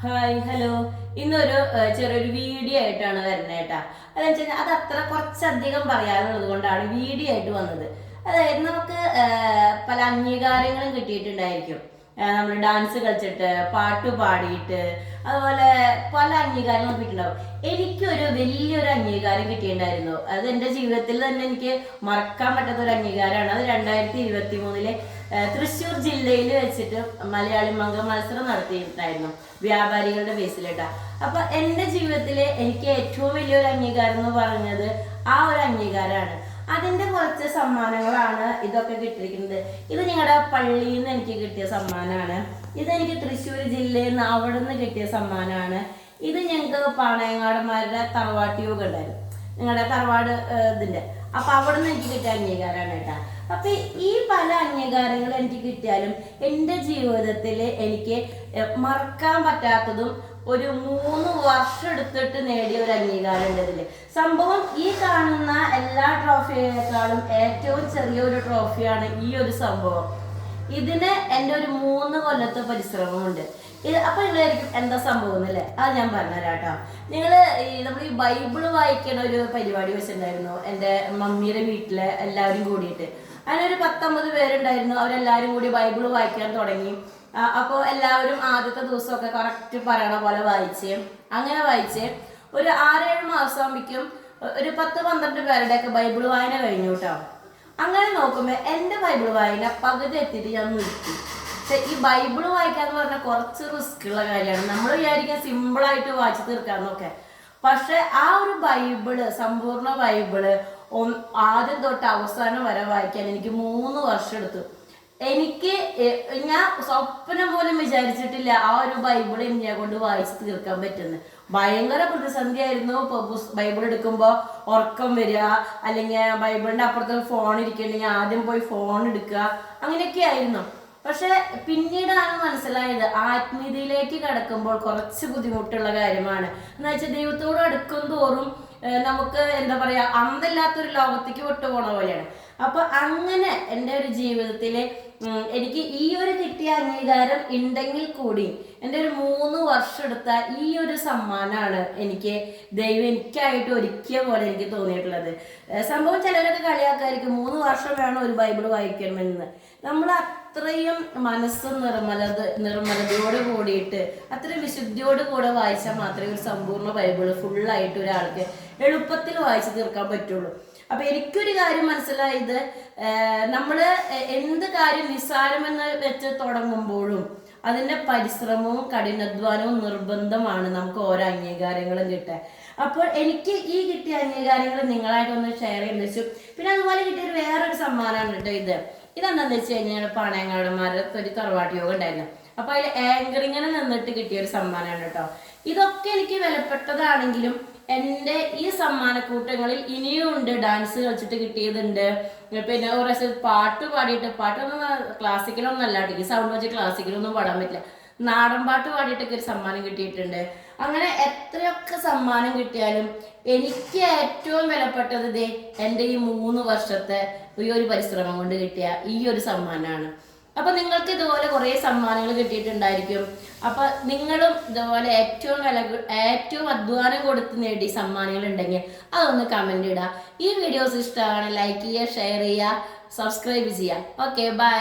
Hi hello ഇന്നൊരു ചെറിയൊരു video ആയിട്ടാണ് വരുന്നത് കേട്ടാ. അതെന്ന് വെച്ച് കഴിഞ്ഞാൽ അത് അത്ര കുറച്ചധികം പറയാനുള്ളത് കൊണ്ടാണ് വീഡിയോ ആയിട്ട് വന്നത്. അതായത് നമുക്ക് പല അംഗീകാരങ്ങളും കിട്ടിയിട്ടുണ്ടായിരിക്കും. നമ്മൾ ഡാൻസ് കളിച്ചിട്ട് പാട്ട് പാടിയിട്ട് അതുപോലെ പല അംഗീകാരങ്ങളും കിട്ടിയിട്ടുണ്ടാവും. എനിക്കൊരു വലിയൊരു അംഗീകാരം കിട്ടിയിട്ടുണ്ടായിരുന്നു. അത് എന്റെ ജീവിതത്തിൽ തന്നെ എനിക്ക് മറക്കാൻ പറ്റാത്ത ഒരു അംഗീകാരമാണ്. അത് രണ്ടായിരത്തി ഇരുപത്തി മൂന്നിലെ തൃശ്ശൂർ ജില്ലയിൽ വെച്ചിട്ട് മലയാളി മംഗ മത്സരം നടത്തിയിട്ടുണ്ടായിരുന്നു. വ്യാപാരികളുടെ ബേസിലിട്ടാ. അപ്പൊ എന്റെ ജീവിതത്തിലെ എനിക്ക് ഏറ്റവും വലിയൊരു അംഗീകാരം എന്ന് പറഞ്ഞത് ആ ഒരു അംഗീകാരമാണ്. അതിന്റെ കുറച്ച് സമ്മാനങ്ങളാണ് ഇതൊക്കെ കിട്ടിയിരിക്കുന്നത്. ഇത് നിങ്ങളുടെ പള്ളിയിൽ നിന്ന് എനിക്ക് കിട്ടിയ സമ്മാനമാണ് ഇതെനിക്ക് തൃശ്ശൂർ ജില്ലയിൽ നിന്ന് അവിടെ നിന്ന് കിട്ടിയ സമ്മാനമാണ് ഇത് ഞങ്ങൾക്ക് പാണയങ്ങാടന്മാരുടെ തറവാട്ട് യോഗ ഉണ്ടായിരുന്നു. നിങ്ങളുടെ തറവാട് ഇതിന്റെ. അപ്പൊ അവിടെ നിന്ന് എനിക്ക് കിട്ടിയ അംഗീകാരമാണ് കേട്ടാ. അപ്പൊ ഈ പല അംഗീകാരങ്ങൾ എനിക്ക് കിട്ടിയാലും എന്റെ ജീവിതത്തിൽ എനിക്ക് മറക്കാൻ പറ്റാത്തതും ഒരു മൂന്ന് വർഷം എടുത്തിട്ട് നേടിയ ഒരു അംഗീകാരം ഉണ്ട് സംഭവം ഈ കാണുന്ന എല്ലാ ട്രോഫിയേക്കാളും ഏറ്റവും ചെറിയൊരു ട്രോഫിയാണ് ഈ ഒരു സംഭവം. ഇതിന് എന്റെ ഒരു മൂന്ന് കൊല്ലത്തെ പരിശ്രമമുണ്ട്. ഇത് അപ്പൊ നിങ്ങളായിരിക്കും എന്താ സംഭവം എന്നല്ലേ? അത് ഞാൻ പറഞ്ഞുതരാം കേട്ടോ നിങ്ങൾ ഈ നമ്മൾ ഈ ബൈബിൾ വായിക്കണ ഒരു പരിപാടി വെച്ചിട്ടുണ്ടായിരുന്നു. എന്റെ മമ്മിയുടെ വീട്ടിലെ എല്ലാവരും കൂടിയിട്ട്. അതിനൊരു പത്തൊമ്പത് പേരുണ്ടായിരുന്നു. അവരെല്ലാവരും കൂടി ബൈബിൾ വായിക്കാൻ തുടങ്ങി. അപ്പോൾ എല്ലാവരും ആദ്യത്തെ ദിവസമൊക്കെ കറക്റ്റ് പറയണ പോലെ വായിച്ച്. അങ്ങനെ വായിച്ച്. ഒരു ആറേഴ് മാസം ആകുമ്പോഴേക്കും ഒരു പത്ത് പന്ത്രണ്ട് പേരുടെയൊക്കെ ബൈബിൾ വായന കഴിഞ്ഞു കേട്ടോ. അങ്ങനെ നോക്കുമ്പോൾ എന്റെ ബൈബിൾ വായന പകുതി എത്തിയിട്ട് ഞാൻ നിർത്തി. പക്ഷെ ഈ ബൈബിൾ വായിക്കാന്ന് പറഞ്ഞാൽ കുറച്ച് റിസ്ക് ഉള്ള കാര്യമാണ്. നമ്മൾ വിചാരിക്കാൻ സിമ്പിളായിട്ട് വായിച്ചു തീർക്കാന്നൊക്കെ. പക്ഷെ ആ ഒരു ബൈബിൾ സമ്പൂർണ ബൈബിൾ ആദ്യം തൊട്ട് അവസാനം വരെ വായിക്കാൻ എനിക്ക് മൂന്ന് വർഷം എടുത്തു. എനിക്ക് ഞാൻ സ്വപ്നം പോലും വിചാരിച്ചിട്ടില്ല ആ ഒരു ബൈബിൾ എന്നെ കൊണ്ട് വായിച്ച് തീർക്കാൻ പറ്റുന്നത് ഭയങ്കര പ്രതിസന്ധിയായിരുന്നു. ബൈബിൾ എടുക്കുമ്പോൾ ഉറക്കം വരിക അല്ലെങ്കിൽ ബൈബിളിന്റെ അപ്പുറത്ത് ഫോൺ ഇരിക്കണമെങ്കിൽ ആദ്യം പോയി ഫോൺ എടുക്കുക അങ്ങനെയൊക്കെ ആയിരുന്നു. പക്ഷെ പിന്നീടാണ് മനസ്സിലായത് ആത്മീയതയിലേക്ക് കടക്കുമ്പോൾ കുറച്ച് ബുദ്ധിമുട്ടുള്ള കാര്യമാണ്. എന്ന് വെച്ചാൽ ദൈവത്തോട് അടുക്കും തോറും നമുക്ക് എന്താ പറയാ അന്നില്ലാത്തൊരു ലോകത്തേക്ക് വിട്ടുപോണ പോലെയാണ്. അപ്പൊ അങ്ങനെ എന്റെ ഒരു ജീവിതത്തിൽ എനിക്ക് ഈ ഒരു കിട്ടിയ അംഗീകാരം ഉണ്ടെങ്കിൽ കൂടി എന്റെ ഒരു മൂന്ന് വർഷം എടുത്ത ഈ ഒരു സമ്മാനമാണ് എനിക്ക് ദൈവം എനിക്കായിട്ട് ഒരുക്കിയ പോലെ എനിക്ക് തോന്നിയിട്ടുള്ളത്. സംഭവം ചിലരൊക്കെ കളിയാക്കായിരിക്കും മൂന്ന് വർഷം വേണം ഒരു ബൈബിൾ വായിക്കണമെന്ന്. നമ്മൾ അത്രയും മനസ്സ് നിർമ്മലത നിർമ്മലതയോട് കൂടിയിട്ട് അത്രയും വിശുദ്ധിയോട് കൂടെ വായിച്ചാൽ മാത്രമേ ഒരു സമ്പൂർണ ബൈബിൾ ഫുള്ളായിട്ട് ഒരാൾക്ക് എളുപ്പത്തിൽ വായിച്ചു തീർക്കാൻ പറ്റുള്ളൂ. അപ്പൊ എനിക്കൊരു കാര്യം മനസ്സിലായത് നമ്മൾ എന്ത് കാര്യം നിസ്സാരമെന്ന് വെച്ച് തുടങ്ങുമ്പോഴും അതിന്റെ പരിശ്രമവും കഠിനാധ്വാനവും നിർബന്ധമാണ് നമുക്ക് ഓരോ അംഗീകാരങ്ങളും കിട്ടാൻ. അപ്പോൾ എനിക്ക് ഈ കിട്ടിയ അംഗീകാരങ്ങൾ നിങ്ങളായിട്ടൊന്ന് ഷെയർ ചെയ്യാൻ വെച്ചു. പിന്നെ അതുപോലെ കിട്ടിയ വേറൊരു സമ്മാനമാണ് കേട്ടോ ഇത്. ഇതെന്താന്ന് വെച്ച് കഴിഞ്ഞാൽ പാണയങ്ങാടന്മാരുടെ ഒരു തറവാട്ട് യോഗം ഉണ്ടായിരുന്നു. അപ്പൊ അതിൽ ആങ്കറിങ്ങനെ നിന്നിട്ട് കിട്ടിയ ഒരു സമ്മാനമാണ് കേട്ടോ. ഇതൊക്കെ എനിക്ക് വിലപ്പെട്ടതാണെങ്കിലും എന്റെ ഈ സമ്മാനക്കൂട്ടങ്ങളിൽ ഇനിയും ഉണ്ട്. ഡാൻസ് കളിച്ചിട്ട് കിട്ടിയതുണ്ട്. പിന്നെ ഒരു പാട്ട് പാടിയിട്ട് പാട്ടൊന്നും ക്ലാസിക്കലൊന്നും അല്ല ഈ സൗണ്ട് വെച്ച് ക്ലാസിക്കലൊന്നും പാടാൻ പറ്റില്ല. നാടൻ പാട്ട് പാടിയിട്ടൊക്കെ ഒരു സമ്മാനം കിട്ടിയിട്ടുണ്ട്. അങ്ങനെ എത്രയൊക്കെ സമ്മാനം കിട്ടിയാലും എനിക്ക് ഏറ്റവും വിലപ്പെട്ടത് ഇതേ എന്റെ ഈ മൂന്ന് വർഷത്തെ ഈ ഒരു പരിശ്രമം കൊണ്ട് കിട്ടിയ ഈ ഒരു സമ്മാനമാണ്. അപ്പൊ നിങ്ങൾക്ക് ഇതുപോലെ കുറേ സമ്മാനങ്ങൾ കിട്ടിയിട്ടുണ്ടായിരിക്കും. അപ്പൊ നിങ്ങളും ഇതുപോലെ ഏറ്റവും വില ഏറ്റവും അധ്വാനം കൊടുത്ത് നേടി സമ്മാനങ്ങൾ ഉണ്ടെങ്കിൽ അതൊന്ന് കമന്റ് ഇടുക ഈ വീഡിയോസ് ഇഷ്ടമാണ് ലൈക്ക് ചെയ്യുക ഷെയർ ചെയ്യുക സബ്സ്ക്രൈബ് ചെയ്യുക. Okay bye